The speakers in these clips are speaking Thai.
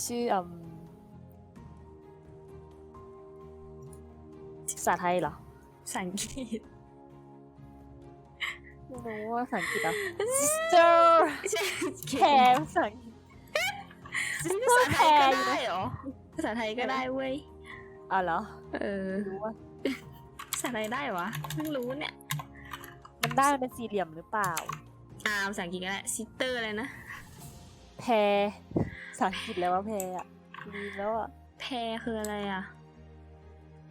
ชื่ออืมภาษาไทยเหรอสังกฤษไม่รู้ว่าภาษาอังกฤษอะ sister ใช่แพรภาษาอังกฤษภาษาไทยก็อยู่ได้นะเหรอภาษาไทยก็ได้เว้ย อ๋อเหรอเออ รู้ว่าภาษาไทยได้เหรอวะเพิ่งรู้เนี่ย มันได้มันเป็นสี่เหลี่ยมหรือเปล่า อ่าภาษาอังกฤษก็ได้ซิสเตอร์อะไรนะ แพรภาษาอังกฤษแล้วว่าแพรอะลืมแล้วอะแพรคืออะไรอะ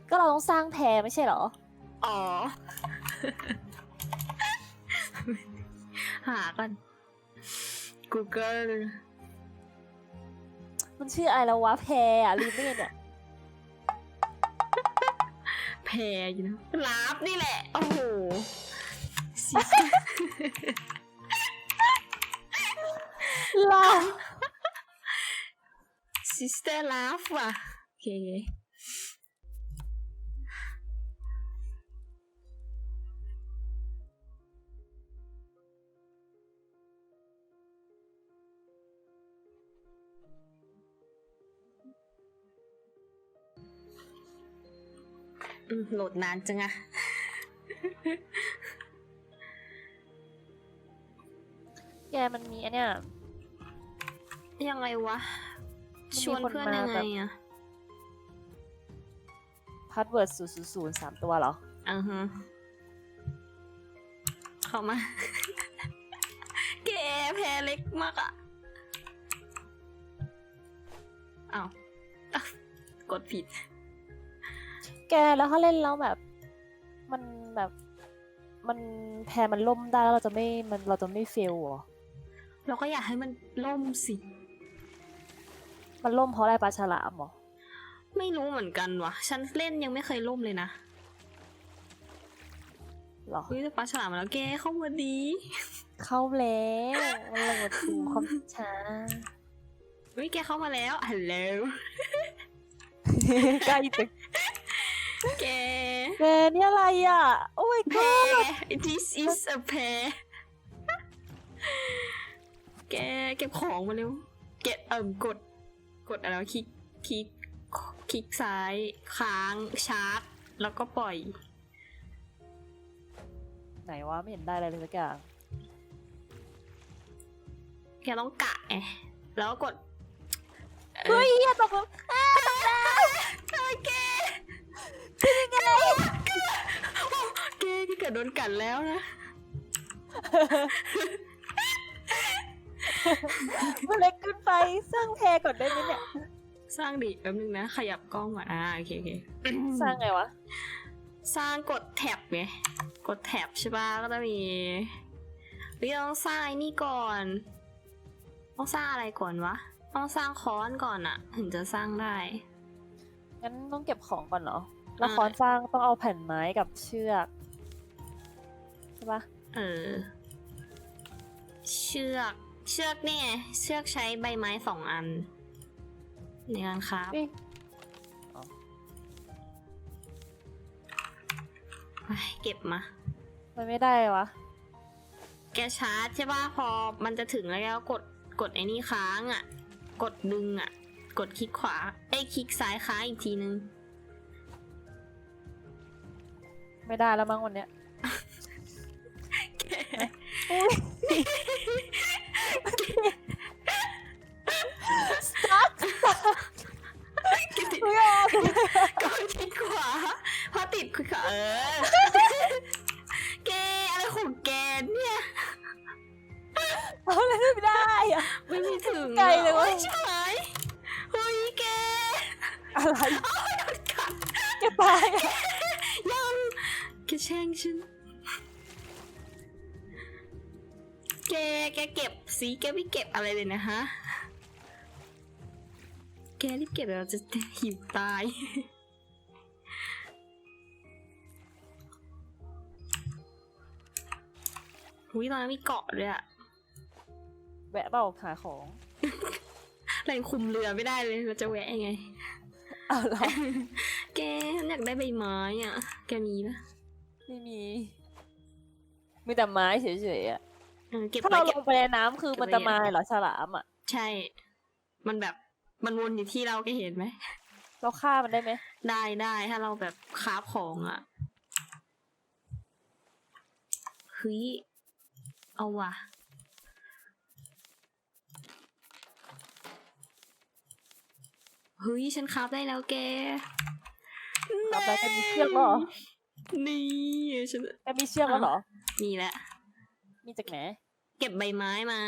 ก็เราต้องสร้างแพรไม่ใช่เหรอ อ๋อ หากัน Google มันชื่ออะไรแล้ววะแพรอะลืมได้ไงเนี่ยแพรอยู่นะลาบนี่แหละ โอ้โหลา ซิสเตอร์ลาฟว่ะ โอเค อืมโหลดนานจังอะ แกมันมีอันเนี้ยยังไงวะมันมี ชวนเพื่อนคนมายังไงแบบอะพาสเวิร์ดศูนย์ศูนย์ศูนย์สามตัวเหรออือฮะเข้ามาแกแพ้เล็กมากอะอ้าวอะกดผิด แกแล้วถ้าเล่นแล้วแบบ มันแบบ มันแพรมันล่มได้แล้วเราจะไม่มันเราจะไม่เฟลเหรอ เราก็อยากให้มันล่มสิ มันล่มเพราะอะไรปลาฉลามเหรอ ไม่รู้เหมือนกันวะฉันเล่นยังไม่เคยล่มเลยนะเหรอเฮ้ยแต่ปลาฉลามมาแล้วแกเข้ามาดี เข้าแล้วมันลงมาดูความช้าเฮ้ยแกเข้ามาแล้วฮัลโหลใกล้ตึกแกแกนี่อะไรอะ โอ้ my แพ้ god this is a แพ้แกเก็บของมาเร็ว เก็บเอิ่มกด กดอะไรวะคลิกคลิกคลิกซ้ายค้างชาร์จ แล้วก็ปล่อย ไหนวะไม่เห็นได้อะไรเลยสักอย่างแกต้องกะไงแล้วก็กดเฮ้ยเฮียตกลงอ้าตกแล้วเอ้ยแกเป็นยังไงแกแกเกิดโดนกัดแล้วนะ มันเล็กขึ้นไปสร้างแพรก่อนได้ไหมเนี่ย สร้างดิแป๊บนึงนะ ขยับกล้องก่อนอ่าโอเคโอเคสร้างไงวะ สร้างกดแท็บไงกดแท็บใช่ปะก็จะมีเฮ้ยเราต้องสร้างไอ้นี่ก่อนต้องสร้างอะไรก่อนวะต้องสร้างค้อนก่อนอะถึงจะสร้างได้งั้นต้องเก็บของก่อนเหรอแล้วอ่าคอนสร้างต้องเอาแผ่นไม้กับเชือกใช่ปะเออ เชือก เชือกเนี่ยเชือกใช้ใบไม้สองอัน ในการครับนี่ไปเก็บมา มันไม่ได้วะ แกชาร์จใช่ป่ะ พอมันจะถึงแล้วแกก็กดกดไอ้นี่ค้างอะ่ะ กดดึงอะ่ะ กดคลิกขวาไอ้ยคลิกซ้ายค้างอีกทีนึง ไม่ได้แล้วมั้งวันเนี้ย เออ แกอะไรของแกเนี่ยเอาอะไรไม่ได้อะ ไม่มีถึงไกลเลยวะโอ้ใช่ไหมเฮ้ยแกอะไรโอ้ยโดนกัดแกตายอะยังแกแช่งฉันแกแกเก็บสีแกไม่เก็บอะไรเลยนะฮะ แกรีบเก็บเดี๋ยวเราจะหิวตาย อุ้ยตอนนั้นมีเกาะด้วยอะแวะเปล่าหาของแรงคุมเรือไม่ได้เลยเราจะแวะยังไงเอาเหรอแกฉันอยากได้ใบไม้อะ แกมีปะไม่มี มีแต่ไม้เฉยๆอะเออเก็บถ้าไว้เราเก็ลบงไปในน้ำคือเก็บมันไว้จะอะมาเหรอฉลามอะ ใช่ มันแบบมันวนอยู่ที่เราแกเห็นไหม เราฆ่ามันได้ไหม ได้ได้ถ้าเราแบบคราฟของอะเฮ้ย เอาว่ะ เฮ้ย ฉันคราฟได้แล้วแกต่อไปจะมีเชือกแล้วเหรอ นี่ฉันแกมีเชือกแล้วเหรอนี่แหละมีจากไหน เก็บใบไม้มา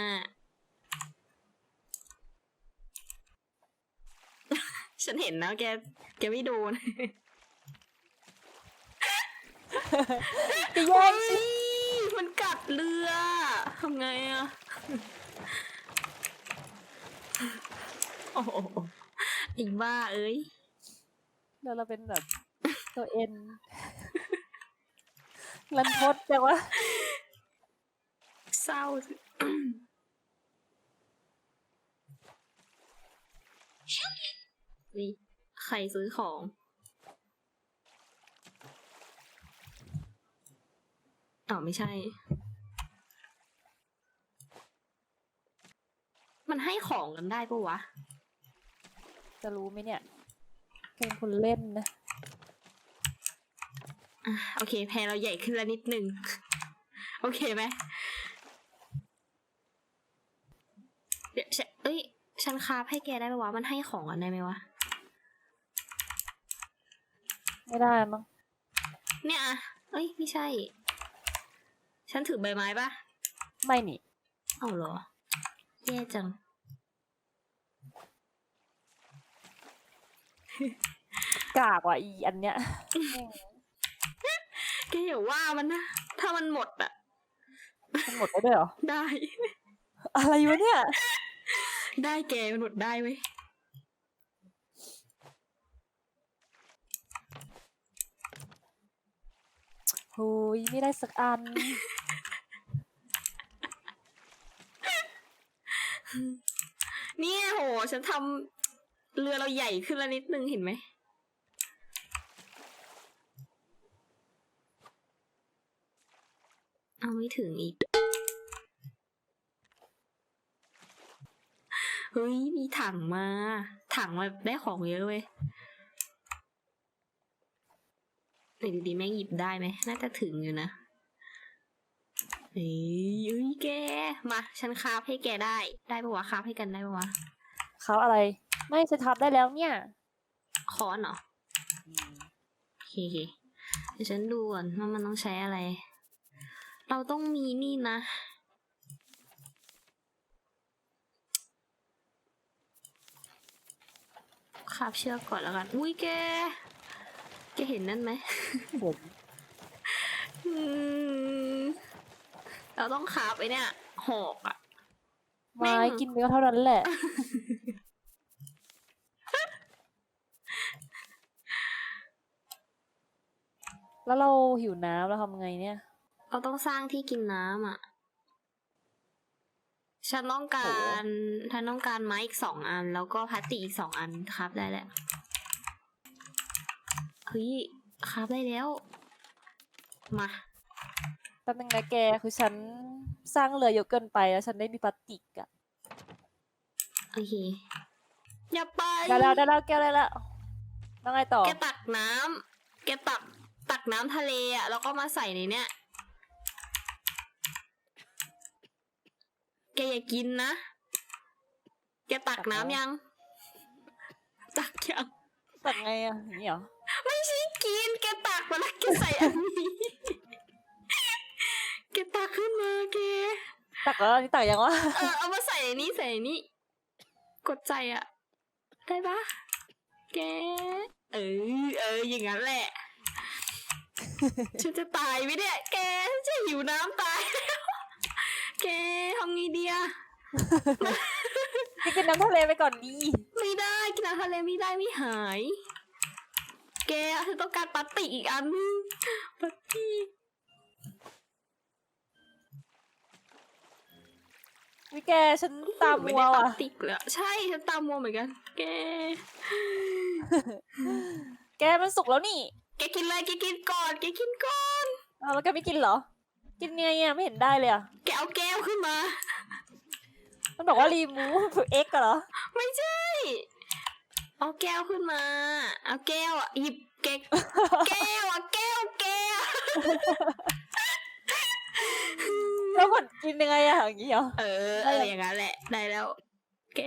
ฉันเห็นนะแก แกไม่โดนจะแย่งเฮ้ย มันกัดเรือทำไงอะโอ้โหไอีบ้าเอ้ยแล้วเราเป็นแบบ ตัวเอ็นรันทดจังวะเศร้านี่ใครซื้อของ อ๋อไม่ใช่ มันให้ของกันได้ปะวะ จะรู้ไหมเนี่ย เป็นคนเล่นนะอะโอเคแพรเราใหญ่ขึ้นแล้วนิดนึง โอเคไหมเดี๋ยวฉันเอ้ย ฉันคราฟให้แกได้ปะวะ มันให้ของกันได้ไหมวะ ไม่ได้มั้งเนี่ยอะเอ้ย ไม่ใช่ ฉันถือใบไม้ปะไม่นี่เอาเหรอแย่จัง กากว่ะอีอันเนี้ย แกอย่าว่ามันนะ ถ้ามันหมดอะมันหมดไปด้วยเหรอ ได้ อะไรวะเนี่ย ได้แกมันหมดได้เว้ยโอ้ยไม่ได้สักอัน เนี่ยโห ฉันทำเรือเราใหญ่ขึ้นแล้วนิดนึงเห็นไหม เอาไม่ถึงอีก เฮ้ย มีถังมา ถังมาได้ของเยอะเว้ยไหนดูดีแม่งหยิบได้ไหม น่าจะถึงอยู่นะเฮ้ยเอ้ยแก มา ฉันคาฟให้แกได้ ได้ปะวะคาฟให้กันได้ปะวะ เขาอะไร ไม่ฉันทับได้แล้วเนี่ยค้อนเหรอโอเคโอเคเดี๋ยวฉันดูก่อนว่ามันต้องใช้อะไร เราต้องมีนี่นะ คาบเชือกก่อนแล้วกัน อุ้ยแก แกเห็นนั่นไหมเห็นอืมเราต้องคาบไอเนี่ยหอกอะ ไม้แม่งกินไปก็เท่านั้นแหละ แล้วเราหิวน้ำแล้วทำไงเนี่ย เราต้องสร้างที่กินน้ำอะ ฉันต้องการฉันต้องการไม้อีกสองอัน แล้วก็พลาสติกอีกสองอันครับได้แล้วเฮ้ยครับได้แล้ว มา แป๊บนึงนะแกคือฉันสร้างเรือเยอะเกินไปแล้วฉันได้มีพลาสติกอะโอเค อย่าไปได้แล้วได้แล้วแกได้แล้วแล้วไงต่อแกตักน้ำแกตักตักน้ำทะเลอะแล้วก็มาใส่ในเนี้ยแกอย่ากินนะ แกตักน้ำยัง ตักยังตัดไงอะอย่างนี้เหรอ ไม่ใช่กินแกตักมาแล้วแกใส่อันนี้ แกตักขึ้นมาแกตักแล้วอันนี่ตักยังวะเออเอามาใส่ในนี้ใส่ในนี้กดใจอะได้ปะแกเออเอออย่างนั้นแหละ ฉันจะตายไหมเนี่ยแกฉันจะหิวน้ำตายแล้วแกทำไงดีอะไปกินน้ำทะเลไปก่อนดีไม่ได้กินอาหารทะเลไม่ได้ไม่หาย แกฉันต้องการปาติกอีกอันนึงปาติ วิแกฉันตามไม่มัวได้ปาอะ ติกเลยอะใช่ฉันตามมัวเหมือนกัน แก แกมันสุกแล้วนี่แกกินเลยแกกินก่อนแกกินก่อนอ้าวแล้วแกไม่กินเหรอ กินไงอะไม่เห็นได้เลยอะ แกเอาแก้วขึ้นมา มันบอกว่ารีมูฟเอ็กเหรอ ไม่ใช่ เอาแก้วขึ้นมา เอาแก้วอะหยิบเก๊กแก้วอะแก้วแก้ว แล้วกดกินยังไงอะอย่างงี้เหรอเออเอออย่างนั้นแหละ ได้แล้ว แก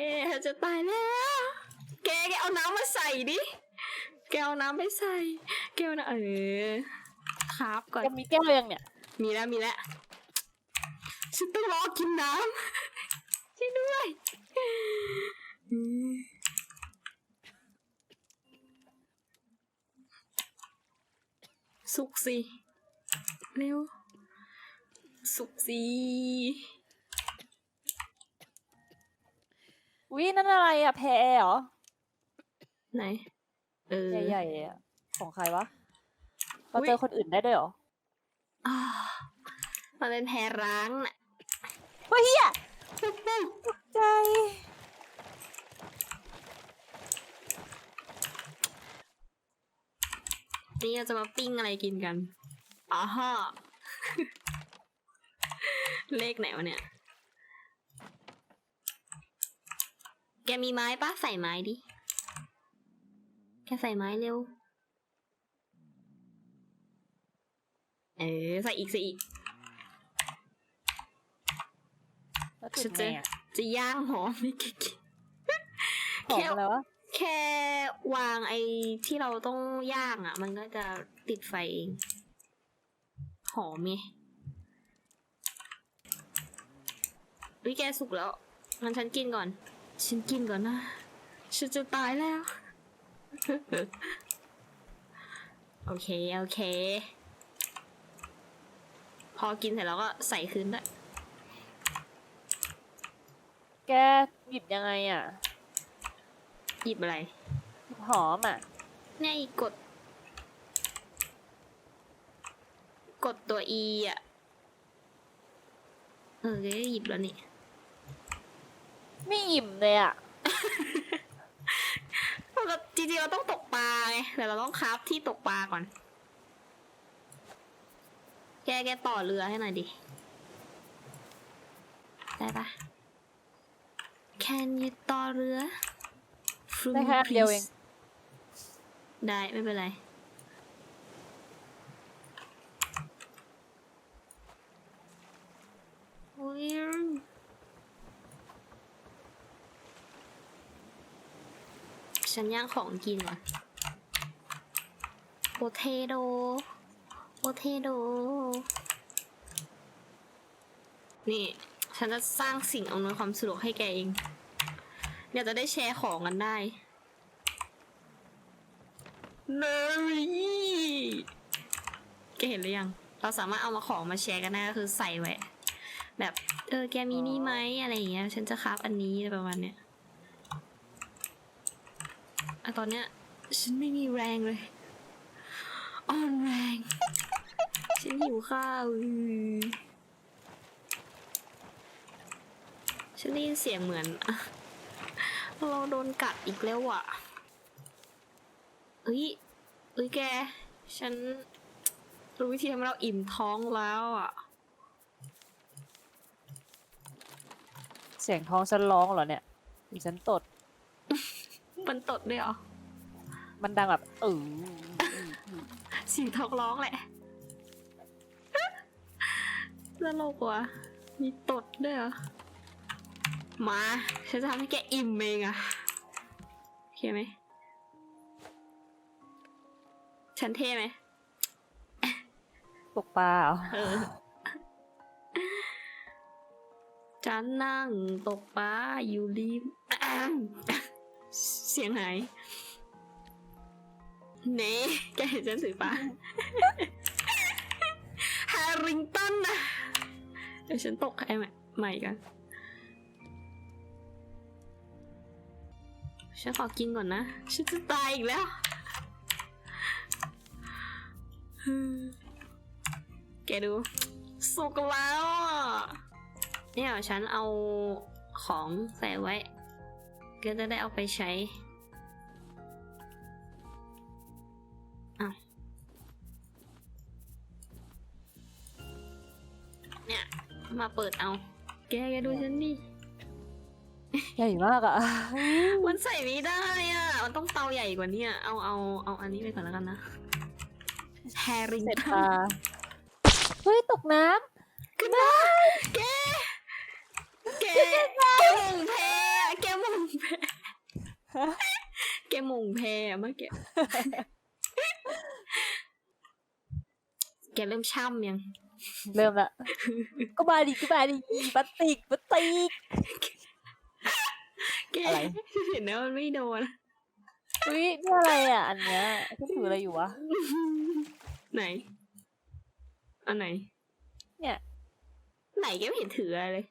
จะตายแล้ว แกแกเอาน้ำมาใส่ดิ แกเอาน้ำไปใส่ แกเอานะเออครับก่อน จะมีแก้วยังเนี่ย มีแล้วมีแล้วฉันต้องรอกินน้ำช่วยด้วยอืมสุกสิ เร็ว สุกสิวินั่นอะไรอะแพรเหรอไหน เออ ใหญ่ๆอะของใครวะเราอุ๊ยเจอคนอื่นได้ด้วยเหรออ่ามันเป็นแพรร้างน่ะเฮ้ยเฮียตกใจ นี่เราจะมาปิ้งอะไรกินกันอ๋อฮะ เลขไหนวะเนี่ย แกมีไม้ปะใส่ไม้ดิ แกใส่ไม้เร็ว เออใส่อีกใส่อีก แล้วฉัจุนดจะไงอะจะย่างหอมไม่กินของอะไรวะแค่วางไอ้ที่เราต้องย่างอะ มันก็จะติดไฟเอง หอมไง วิแกสุกแล้วงั้นฉันกินก่อน ฉันกินก่อนนะ ฉันจะตายแล้ว โอเค โอเค พอกินเสร็จแล้วก็ใส่คืนด้วยแกหยิบยังไงอะหยิบอะไรหยิบหอมอะเนี่ยอีกกด กดตัว E อะ เออแกก็หยิบแล้วนี่ ไม่อิ่มเลยอะเราจริงๆเราต้องตกปลาไงแต่เราต้องคราฟที่ตกปลาก่อน แกแกต่อเรือให้หน่อยดิ ได้ปะ Can you ต่อเรือ From ได้แค่อันเดียวเอง ได้ไม่เป็นไร อุ๊ย ฉันย่างของกินว่ะโปเทโดโปเทโด นี่ ฉันจะสร้างสิ่งอำนวยความสะดวกให้แกเอง เดี๋ยวจะได้แชร์ของกันได้เนรี่แกเห็นหรือยัง เราสามารถเอามาของมาแชร์กันได้ก็คือใส่ไว้ แบบ เออ แกมีนี่ไหมอะไรอย่างเงี้ย ฉันจะคราฟอันนี้ประมาณเนี้ย อะตอนเนี้ยฉันไม่มีแรงเลยอ่อนแรง ฉันหิวข้าวฉันได้ยินเสียงเหมือน เราโดนกัดอีกแล้วอะเอ้ยเอ้ยแก ฉันรู้วิธีทำให้เราอิ่มท้องแล้วอะ เสียงท้องฉันร้องเหรอเนี่ยหรือฉันตด มันตดด้วยเหรอมันดังแบบเออเสียงท้องร้องแหละตลกว่ะมีตดด้วยเหรอมาฉันจะทำให้แกอิ่มเองอะโอเคไหมฉันเท่ไหมตกปลาเหรอเออฉันนั่งตกปลาอยู่ริม เสียงหายเน่แกเห็นฉันถือปลาแฮร์ริงตันนะเดี๋ยวฉันตกไอ้ใหม่ใหม่กัน ฉันขอกินก่อนนะ ฉันจะตายอีกแล้วแกดูสุกแล้วอ่เนี่ยฉันเอาของใส่ไว้ ก็จะได้เอาไปใช้อะเนี่ย มาเปิดเอา แกแกดูฉันดิใหญ่มากอะมันใส่ไม่ได้อะ มันต้องเตาใหญ่กว่านี้อะเอาเอาเอาอันนี้ไปก่อนแล้วกันนะแฮร์ริงเสร็จตัตานเฮ้ย ตกน้ขึ้นมาแก แก แกมงแพอะแกมงแพำ แกมงแพอะ เมื่อกี้แกเริ่มช่ำยัง เริ่มละก็มาดิก็มาดิปลาติกปลาติกแกอะไรเห็นนะมันไม่โดนอุ้ยนี่อะไรอะ อันเนี้ยฉันถืออะไรอยู่วะ ไหน อันไหน เนี่ย ไหนแกไม่เห็นถืออะไรเลย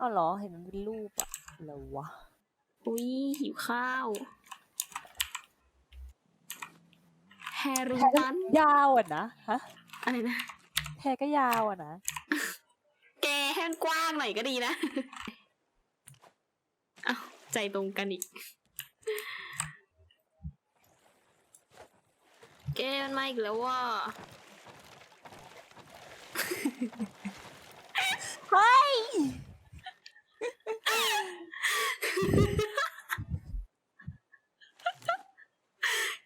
อ้าวเหรอเห็นมันเป็นรูปอะอะไรวะ อุ้ยหิวข้าว แฮร์ริงแพรก็ตันยาวอะนะฮะอะไรนะแพรก็ยาวอะนะแกให้มันกว้างหน่อยก็ดีนะเอาใจตรงกันอีกแกมันมาอีกแล้วว่าเฮ้ย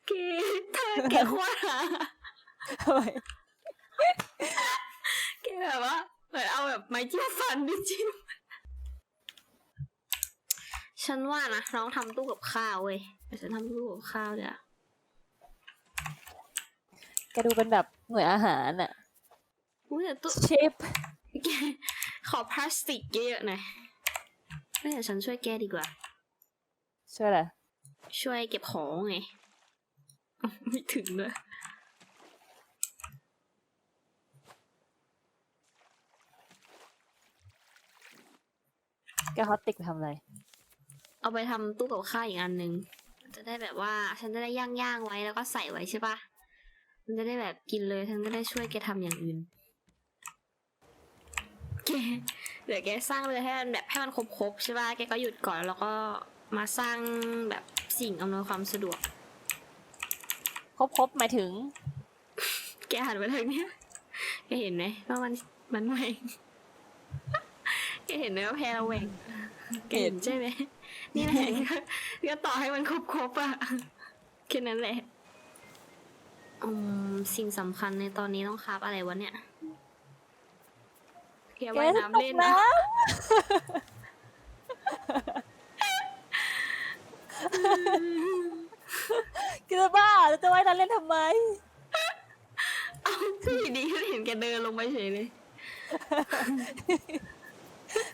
แกถ้าแกคว้า ทำไม แกแบบว่าเห มือนเอาแบบไม้จิ้มฟันไปจิ้มฉันว่านะน้องทำตู้กับข้าวเว้ยเดี๋ยวฉันทำตู้กับข้าวเดี๋ยวแกดูเป็นแบบหน่วยอาหารอะอุ้ยแต่ตู้เชฟแกขอพลาสติกเยอะๆหน่อยเฮ้ยเดี๋ยวฉันช่วยแกดีกว่า ช่วยอะไรช่วยเก็บของไง ไม่ถึงเลย แกฮอตติกไปทำอะไร เอาไปทำตู้กับข้าวอีกอันหนึ่งจะได้แบบว่า ฉันจะได้ย่างย่างๆไว้แล้วก็ใส่ไว้ใช่ปะมันจะได้แบบกินเลยฉันจะได้ช่วยแกทำอย่างอื่นแกเดี๋ยวแกสร้างเลยให้มันแบบให้มันครบๆใช่ปะแกก็หยุดก่อนแล้วก็มาสร้างแบบสิ่งอำนวยความสะดวก ครบครบหมายถึง แกหันไปทางเนี้ยแกเห็นไหมว่ามันมันแหวงแก เห็นไหมว่าแพรเราแหวงแกเห็นใช่ไหมนี่แหละก็ก็ต่อให้มันครบครบๆอะแค่นั้นแหละอืมสิ่งสำคัญในตอนนี้ต้องคราบอะไรวะเนี่ยแกแกว่ายจะน้ำตกเล่นน้นะำแกจะบ้าแล้วจะว่ายน้ำเล่นทำไมเอาที่ดีก็เห็นแกเดินลงไปเฉยเลย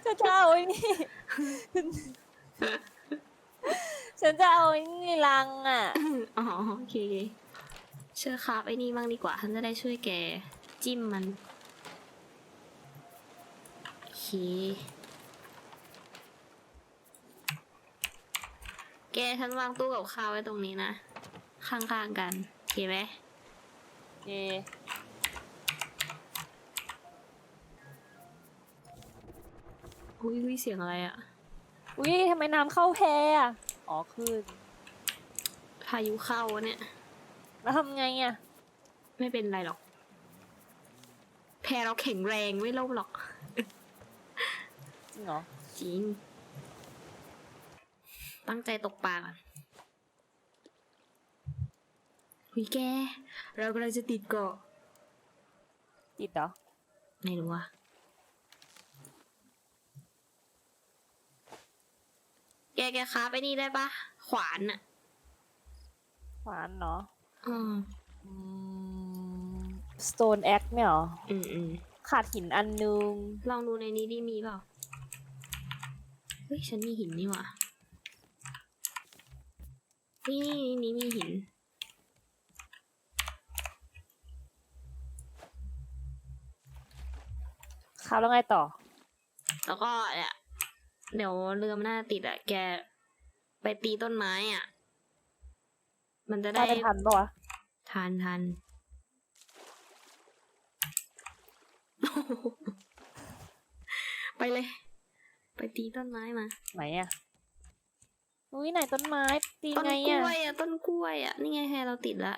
ฉันจะเอาไอ้นี่ ฉันจะเอาไอ้นี่ลังอะ อ๋อโอเคเชื่อคราบไอ้นี่บ้างดีกว่าฉันจะได้ช่วยแกจิ้มมันโอเคแกฉันวางตู้กับข้าวไว้ตรงนี้นะ ข้างๆกันโอเคไหมเย อุ้ยอุ้ยเสียงอะไรอะอุ้ยทำไมน้ำเข้าแพอะอ๋อขึ้นพายุเข้าวะเนี่ย แล้วทำไงอะ ไม่เป็นไรหรอก แพรเราแข็งแรงไม่ล่มหรอก จริงเหรอ จริง ตั้งใจตกปลาก่อนหุยแก เรากำลังจะติดเกาะติดเหรอ ไม่รู้อะ แกแกค้าไปนี่ได้ปะขวานอะหวานเนาะอืมอืม stone axe เนี่ยเหรอ อืมอืมขาดหินอันนึง ลองดูในนี้ดิมีเปล่า เฮ้ย ฉันมีหินนี่หว่านี่นี่มีหิน ครับแล้วไงต่อ แล้วก็เนี่ย เดี๋ยวเรือมันน่าจะติดอะแก ไปตีต้นไม้อะมันจะได้ได้จะทันปะวะทันทันไปเลย ไปตีต้นไม้มา ไหนอะอุ้ยไหนต้นไม้ตีต้นไงกอะล้วยอะต้นกล้วยอะนี่ไงแฮเราติดละ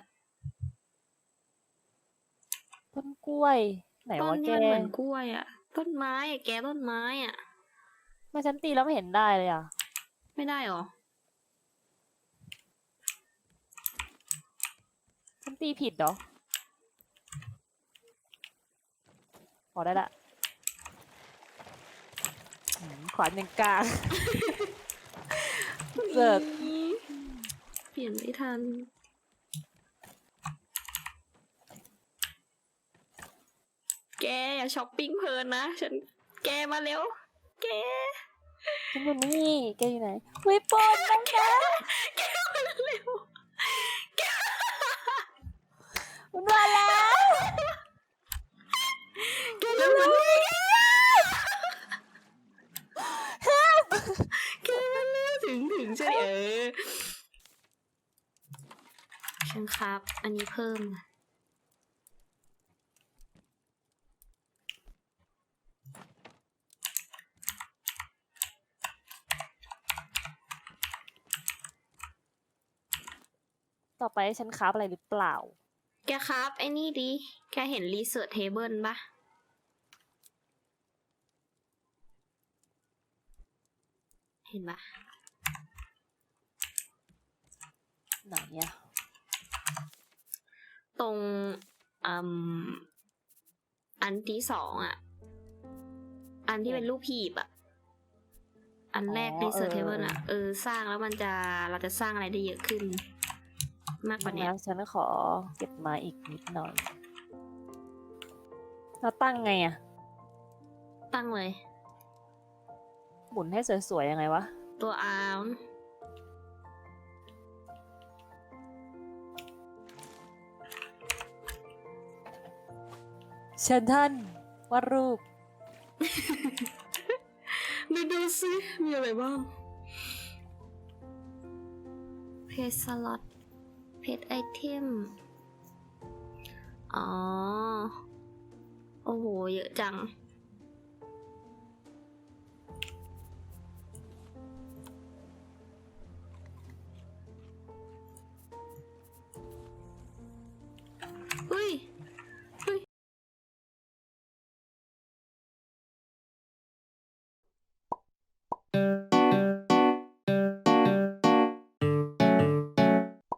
ต้นกล้วย ไหนต้นวะแกนี้มันเหมือนกล้วยอะต้นไม้อะแกต้นไม้อะ ไม่ฉันตีแล้วไม่เห็นได้เลยอะ ไม่ได้หรอ ฉันตีผิดเหรอพอได้ละอืมขวานยังกลางเสิร์ฟเปลี่ยนไม่ทัน แกอย่าช้อปปิ้งเพลินนะ ฉันแกมาเร็ว แกฉันอยู่นี่แกอยู่ไหนวิปนน้องแกแกมาเร็วมันมาแล้วแกเร็วมานี่แกมาเร็วถึงถึงใช่เออฉันครับ อันนี้เพิ่ม ต่อไปให้ฉันคราฟอะไรหรือเปล่า แกครับไอ้นี่ดิ แกเห็นรีเสิร์ชเทเบิลปะเห็นปะไหนเนี่ยตรงอืมอันที่สองอะ อันที่เป็นรูปผีบอะ อันแรกอ๋อรีเสิร์ชเอเทอเบิลอะ เออ สร้างแล้วมันจะเราจะสร้างอะไรได้เยอะขึ้น มากกว่าเนี้ยแล้วฉันขอเก็บมาอีกนิดหน่อยเราตั้งไงอะตั้งเลย หมุนให้สวยๆยังไงวะ ตัวอาร์มเชิญท่านวาดรูปไปดูซิมีอะไรบ้าง เพจสล็อต เพจไอเทม อ๋อ โอ้โห เยอะจัง